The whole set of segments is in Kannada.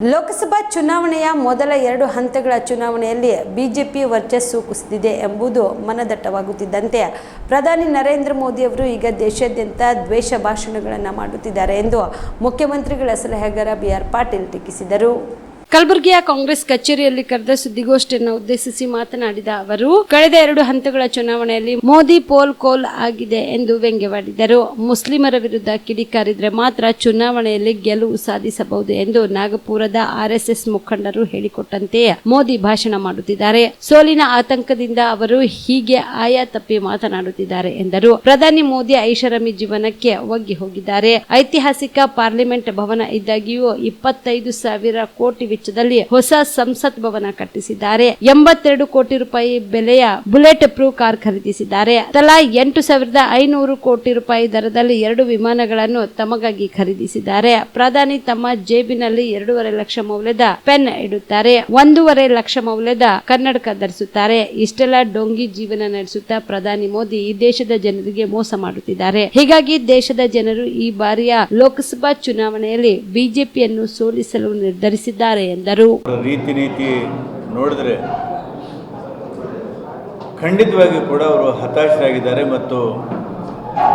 ಲೋಕಸಭಾ ಚುನಾವಣೆಯ ಮೊದಲ ಎರಡು ಹಂತಗಳ ಚುನಾವಣೆಯಲ್ಲಿ ಬಿಜೆಪಿ ವರ್ಚಸ್ಸು ಕುಸಿದಿದೆ ಎಂಬುದು ಮನದಟ್ಟವಾಗುತ್ತಿದ್ದಂತೆ ಪ್ರಧಾನಿ ನರೇಂದ್ರ ಮೋದಿಯವರು ಈಗ ದೇಶಾದ್ಯಂತ ದ್ವೇಷ ಭಾಷಣಗಳನ್ನು ಮಾಡುತ್ತಿದ್ದಾರೆ ಎಂದು ಮುಖ್ಯಮಂತ್ರಿಗಳ ಸಲಹೆಗಾರ ಬಿ ಆರ್ ಪಾಟೀಲ್ ಟೀಕಿಸಿದರು. ಕಲಬುರಗಿಯ ಕಾಂಗ್ರೆಸ್ ಕಚೇರಿಯಲ್ಲಿ ಕರೆದ ಸುದ್ದಿಗೋಷ್ಠಿಯನ್ನು ಉದ್ದೇಶಿಸಿ ಮಾತನಾಡಿದ ಅವರು, ಕಳೆದ ಎರಡು ಹಂತಗಳ ಚುನಾವಣೆಯಲ್ಲಿ ಮೋದಿ ಪೋಲ್ ಕೋಲ್ ಆಗಿದೆ ಎಂದು ವ್ಯಂಗ್ಯವಾಡಿದರು. ಮುಸ್ಲಿಮರ ವಿರುದ್ಧ ಕಿಡಿಕಾರಿದ್ರೆ ಮಾತ್ರ ಚುನಾವಣೆಯಲ್ಲಿ ಗೆಲುವು ಸಾಧಿಸಬಹುದು ಎಂದು ನಾಗಪುರದ ಆರ್ಎಸ್ಎಸ್ ಮುಖಂಡರು ಹೇಳಿಕೊಟ್ಟಂತೆಯೇ ಮೋದಿ ಭಾಷಣ ಮಾಡುತ್ತಿದ್ದಾರೆ. ಸೋಲಿನ ಆತಂಕದಿಂದ ಅವರು ಹೀಗೆ ಆಯಾ ತಪ್ಪಿ ಮಾತನಾಡುತ್ತಿದ್ದಾರೆ ಎಂದರು. ಪ್ರಧಾನಿ ಮೋದಿ ಐಷಾರಾಮಿ ಜೀವನಕ್ಕೆ ಒಗ್ಗಿ ಹೋಗಿದ್ದಾರೆ. ಐತಿಹಾಸಿಕ ಪಾರ್ಲಿಮೆಂಟ್ ಭವನ ಇದ್ದಾಗಿಯೂ ಇಪ್ಪತ್ತೈದು ಸಾವಿರ ಕೋಟಿ ವೆಚ್ಚದಲ್ಲಿ ಹೊಸ ಸಂಸತ್ ಭವನ ಕಟ್ಟಿಸಿದ್ದಾರೆ. ಎಂಬತ್ತೆರಡು ಕೋಟಿ ರೂಪಾಯಿ ಬೆಲೆಯ ಬುಲೆಟ್ ಪ್ರೂಫ್ ಕಾರ್ ಖರೀದಿಸಿದ್ದಾರೆ. ತಲಾ ಎಂಟು ಸಾವಿರದ ಐನೂರು ಕೋಟಿ ರೂಪಾಯಿ ದರದಲ್ಲಿ ಎರಡು ವಿಮಾನಗಳನ್ನು ತಮಗಾಗಿ ಖರೀದಿಸಿದ್ದಾರೆ. ಪ್ರಧಾನಿ ತಮ್ಮ ಜೇಬಿನಲ್ಲಿ ಎರಡೂವರೆ ಲಕ್ಷ ಮೌಲ್ಯದ ಪೆನ್ ಇಡುತ್ತಾರೆ. ಒಂದೂವರೆ ಲಕ್ಷ ಮೌಲ್ಯದ ಕನ್ನಡಕ ಧರಿಸುತ್ತಾರೆ. ಇಷ್ಟೆಲ್ಲ ಡೊಂಗಿ ಜೀವನ ನಡೆಸುತ್ತಾ ಪ್ರಧಾನಿ ಮೋದಿ ಈ ದೇಶದ ಜನರಿಗೆ ಮೋಸ ಮಾಡುತ್ತಿದ್ದಾರೆ. ಹೀಗಾಗಿ ದೇಶದ ಜನರು ಈ ಬಾರಿಯ ಲೋಕಸಭಾ ಚುನಾವಣೆಯಲ್ಲಿ ಬಿಜೆಪಿಯನ್ನು ಸೋಲಿಸಲು ನಿರ್ಧರಿಸಿದ್ದಾರೆ. ಎಂದರು. ರೀತಿ ರೀತಿ ನೋಡಿದ್ರೆ ಖಂಡಿತವಾಗಿ ಕೂಡ ಅವರು ಹತಾಶರಾಗಿದ್ದಾರೆ ಮತ್ತು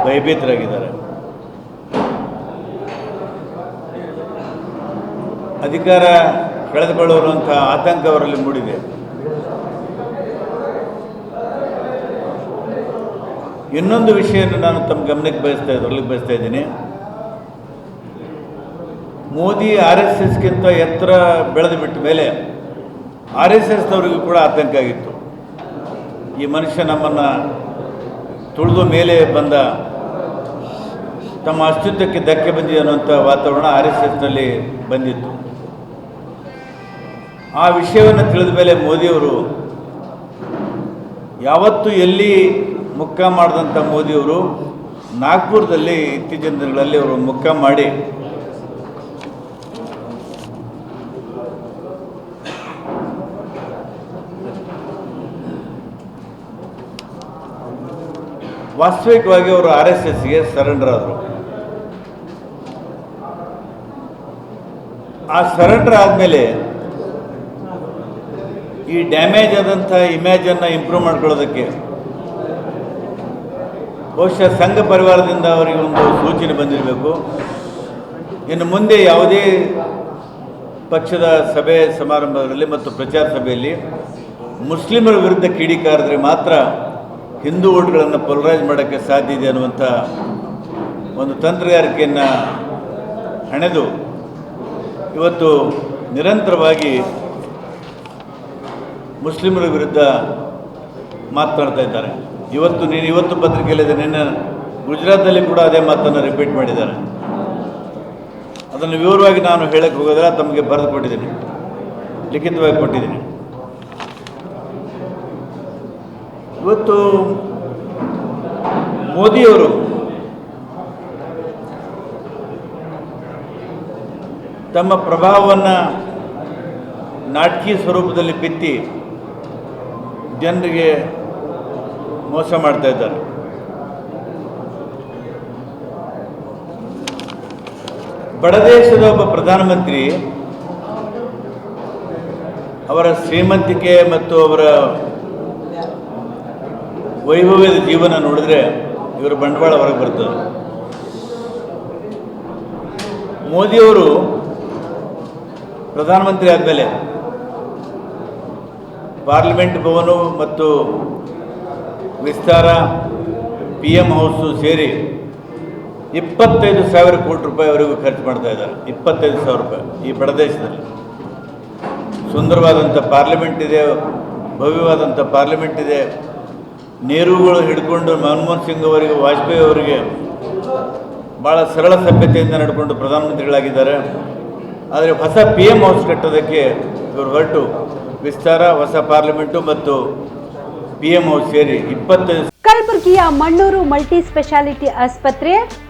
ಭಯಭೀತರಾಗಿದ್ದಾರೆ. ಅಧಿಕಾರ ಕಳೆದುಕೊಳ್ಳುವಂಥ ಆತಂಕ ಅವರಲ್ಲಿ ಮೂಡಿದೆ. ಇನ್ನೊಂದು ವಿಷಯವನ್ನು ನಾನು ತಮ್ಮ ಗಮನಕ್ಕೆ ಬಯಸ್ತಾ ಇದ್ರಲ್ಲಿ ಬಯಸ್ತಾ ಇದ್ದೀನಿ. ಮೋದಿ ಆರ್ ಎಸ್ ಎಸ್ಗಿಂತ ಎತ್ತರ ಬೆಳೆದು ಬಿಟ್ಟ ಮೇಲೆ ಆರ್ ಎಸ್ ಎಸ್ನವರಿಗೂ ಕೂಡ ಆತಂಕ ಆಗಿತ್ತು. ಈ ಮನುಷ್ಯ ನಮ್ಮನ್ನು ತುಳಿದು ಮೇಲೆ ಬಂದ ತಮ್ಮ ಅಸ್ತಿತ್ವಕ್ಕೆ ಧಕ್ಕೆ ಬಂದಿದೆ ಅನ್ನುವಂಥ ವಾತಾವರಣ ಆರ್ ಎಸ್ ಎಸ್ನಲ್ಲಿ ಬಂದಿತ್ತು. ಆ ವಿಷಯವನ್ನು ತಿಳಿದ ಮೇಲೆ ಮೋದಿಯವರು ಯಾವತ್ತು ಎಲ್ಲಿ ಮುಕ್ಕ ಮಾಡಿದಂಥ ಮೋದಿಯವರು ನಾಗ್ಪುರದಲ್ಲಿ ಇತ್ತೀಚಿನ ದಿನಗಳಲ್ಲಿ ಅವರು ಮುಕ್ಕ ಮಾಡಿ ವಾಸ್ತವಿಕವಾಗಿ ಅವರು ಆರ್ ಎಸ್ ಎಸ್ಗೆ ಸರೆಂಡರ್ ಆದರು. ಆ ಸರೆಂಡರ್ ಆದಮೇಲೆ ಈ ಡ್ಯಾಮೇಜ್ ಆದಂಥ ಇಮೇಜನ್ನು ಇಂಪ್ರೂವ್ ಮಾಡ್ಕೊಳ್ಳೋದಕ್ಕೆ ಬಹುಶಃ ಸಂಘ ಪರಿವಾರದಿಂದ ಅವರಿಗೆ ಒಂದು ಸೂಚನೆ ಬಂದಿರಬೇಕು. ಇನ್ನು ಮುಂದೆ ಯಾವುದೇ ಪಕ್ಷದ ಸಭೆ ಸಮಾರಂಭಗಳಲ್ಲಿ ಮತ್ತು ಪ್ರಚಾರ ಸಭೆಯಲ್ಲಿ ಮುಸ್ಲಿಮರ ವಿರುದ್ಧ ಕಿಡಿಕಾರದ್ರೆ ಮಾತ್ರ ಹಿಂದೂ ಓಟ್ಗಳನ್ನು ಪೊಲರೈಸ್ ಮಾಡೋಕ್ಕೆ ಸಾಧ್ಯ ಇದೆ ಅನ್ನುವಂಥ ಒಂದು ತಂತ್ರಗಾರಿಕೆಯನ್ನು ಹಣೆದು ಇವತ್ತು ನಿರಂತರವಾಗಿ ಮುಸ್ಲಿಮರ ವಿರುದ್ಧ ಮಾತನಾಡ್ತಾ ಇದ್ದಾರೆ. ಇವತ್ತು ನೀನು ಇವತ್ತು ಪತ್ರಿಕೆಯಲ್ಲಿದೆ ನಿನ್ನೆ ಗುಜರಾತಲ್ಲಿ ಕೂಡ ಅದೇ ಮಾತನ್ನು ರಿಪೀಟ್ ಮಾಡಿದ್ದಾರೆ. ಅದನ್ನು ವಿವರವಾಗಿ ನಾನು ಹೇಳಕ್ಕೆ ಹೋಗೋದ್ರೆ ತಮಗೆ ಬರೆದು ಕೊಟ್ಟಿದ್ದೀನಿ. ಲಿಖಿತವಾಗಿ ಕೊಟ್ಟಿದ್ದೀನಿ. ಇವತ್ತು ಮೋದಿಯವರು ತಮ್ಮ ಪ್ರಭಾವವನ್ನು ನಾಟಕೀಯ ಸ್ವರೂಪದಲ್ಲಿ ಬಿತ್ತಿ ಜನರಿಗೆ ಮೋಸ ಮಾಡ್ತಾ ಇದ್ದಾರೆ. ಬಡದೇಶದ ಒಬ್ಬ ಪ್ರಧಾನಮಂತ್ರಿ ಅವರ ಶ್ರೀಮಂತಿಕೆ ಮತ್ತು ಅವರ ವೈಭವದ ಜೀವನ ನೋಡಿದ್ರೆ ಇವರ ಬಂಡವಾಳ ಹೊರಗೆ ಬರ್ತದೆ. ಮೋದಿಯವರು ಪ್ರಧಾನಮಂತ್ರಿ ಆದಮೇಲೆ ಪಾರ್ಲಿಮೆಂಟ್ ಭವನ ಮತ್ತು ವಿಸ್ತಾರ ಪಿ ಎಂ ಹೌಸು ಸೇರಿ ಇಪ್ಪತ್ತೈದು ಸಾವಿರ ಕೋಟಿ ರೂಪಾಯಿವರೆಗೂ ಖರ್ಚು ಮಾಡ್ತಾ ಇದ್ದಾರೆ. ಇಪ್ಪತ್ತೈದು ಸಾವಿರ ರೂಪಾಯಿ ಈ ಪ್ರದೇಶದಲ್ಲಿ ಸುಂದರವಾದಂಥ ಪಾರ್ಲಿಮೆಂಟ್ ಇದೆ, ಭವ್ಯವಾದಂಥ ಪಾರ್ಲಿಮೆಂಟ್ ಇದೆ. ನೆಹರುಗಳು ಹಿಡ್ಕೊಂಡು ಮನಮೋಹನ್ ಸಿಂಗ್ ಅವರಿಗೆ, ವಾಜಪೇಯಿ ಅವರಿಗೆ ಭಾಳ ಸರಳ ಸಭ್ಯತೆಯಿಂದ ನಡ್ಕೊಂಡು ಪ್ರಧಾನಮಂತ್ರಿಗಳಾಗಿದ್ದಾರೆ. ಆದರೆ ಹೊಸ ಪಿ ಎಂ ಹೌಸ್ ಕಟ್ಟೋದಕ್ಕೆ ಇವರು ಹೊರಟು. ವಿಸ್ತಾರ, ಹೊಸ ಪಾರ್ಲಿಮೆಂಟು ಮತ್ತು ಪಿ ಎಂ ಹೌಸ್ ಸೇರಿ ಇಪ್ಪತ್ತೈದು ಕಲಬುರಗಿಯ ಮಣ್ಣೂರು ಮಲ್ಟಿ ಸ್ಪೆಷಾಲಿಟಿ ಆಸ್ಪತ್ರೆ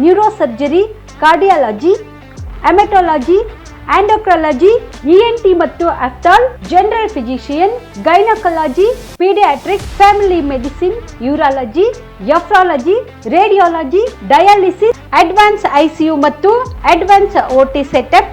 neuro surgery cardiology haematology endocrinology ENT ಮತ್ತು ಅಫ್ಟಾಲ್ general physician, gynaecology, paediatric, family medicine, urology nephrology radiology, dialysis, advance ICU ಮತ್ತು ಅಡ್ವಾನ್ಸ್ ಓಟಿ ಸೆಟಪ್